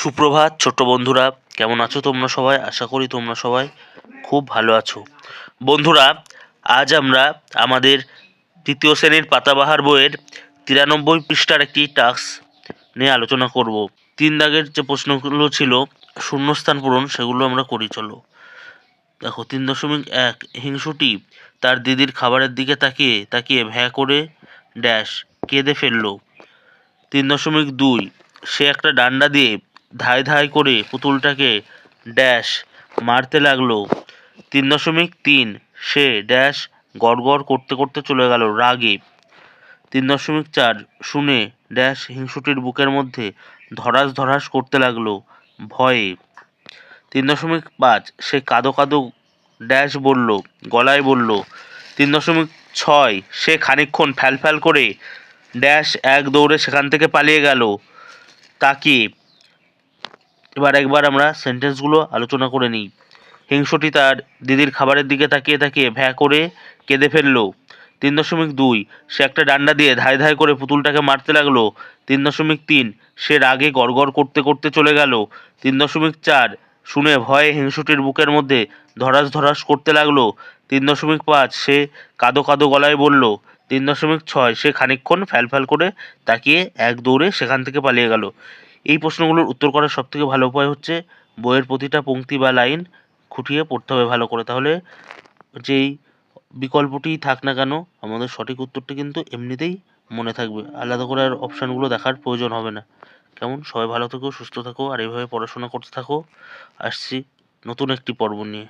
সুপ্রভাত, ছোট্ট বন্ধুরা, কেমন আছো তোমরা সবাই? আশা করি তোমরা সবাই খুব ভালো আছো। বন্ধুরা, আজ আমরা আমাদের তৃতীয় শ্রেণির পাতাবাহার বইয়ের তিরানব্বই পৃষ্ঠার একটি টাস্ক নিয়ে আলোচনা করব। তিন দাগের যে প্রশ্নগুলো ছিল, শূন্যস্থান পূরণ, সেগুলো আমরা করি, চলো। দেখো, তিন দশমিক এক, হিংসুটি তার দিদির খাবারের দিকে তাকিয়ে তাকিয়ে ভ্যা করে ড্যাশ, কেঁদে ফেলল। তিন দশমিক দুই, সে একটা ডান্ডা দিয়ে ধায় ধায় করে পুতুলটাকে ড্যাশ মারতে লাগল। তিন দশমিক তিন, সে ড্যাশ গড়গড় করতে করতে চলে গেল রাগে। তিন দশমিক চার, শুনে ড্যাশ হিংসুটির বুকের মধ্যে ধরাস ধরাস করতে লাগল ভয়ে। তিন দশমিক পাঁচ, সে কাদো কাদো ড্যাশ বলল, গলায় বলল, তিন দশমিক ছয়, সে খানিকক্ষণ ফ্যাল ফ্যাল করে ড্যাশ এক দৌড়ে সেখান থেকে পালিয়ে গেল। তাকে এবার একবার আমরা সেন্টেন্সগুলো আলোচনা করে নিই। হিংসটি তার দিদির খাবারের দিকে তাকিয়ে তাকিয়ে ভ্যা করে কেঁদে ফেলল। তিন দশমিক দুই, সে একটা ডান্ডা দিয়ে ধায় ধায় করে পুতুলটাকে মারতে লাগল। তিন দশমিক তিন, সে রাগে গড়গড় করতে করতে চলে গেল। তিন দশমিক চার, শুনে ভয়ে হিংসুটির বুকের মধ্যে ধরাস ধরাস করতে লাগল। তিন দশমিক পাঁচ, সে কাদো কাদো গলায় বলল। তিন দশমিক ছয়, সে খানিকক্ষণ ফ্যাল ফ্যাল করে তাকিয়ে এক দৌড়ে সেখান থেকে পালিয়ে গেল। এই প্রশ্নগুলোর উত্তর করার সবথেকে ভালো উপায় হচ্ছে বইয়ের প্রতিটা পংক্তি বা লাইন খুঁটিয়ে পড়তে হবে ভালো করে। তাহলে যেই বিকল্পটি থাক না কেন, আমাদের সঠিক উত্তরটি কিন্তু এমনিতেই মনে থাকবে। আলাদা করে আর অপশানগুলো দেখার প্রয়োজন হবে না। কেমন? সবাই ভালো থেকো, সুস্থ থাকো, আর এইভাবে পড়াশোনা করতে থাকো। আসছি নতুন একটি পর্ব নিয়ে।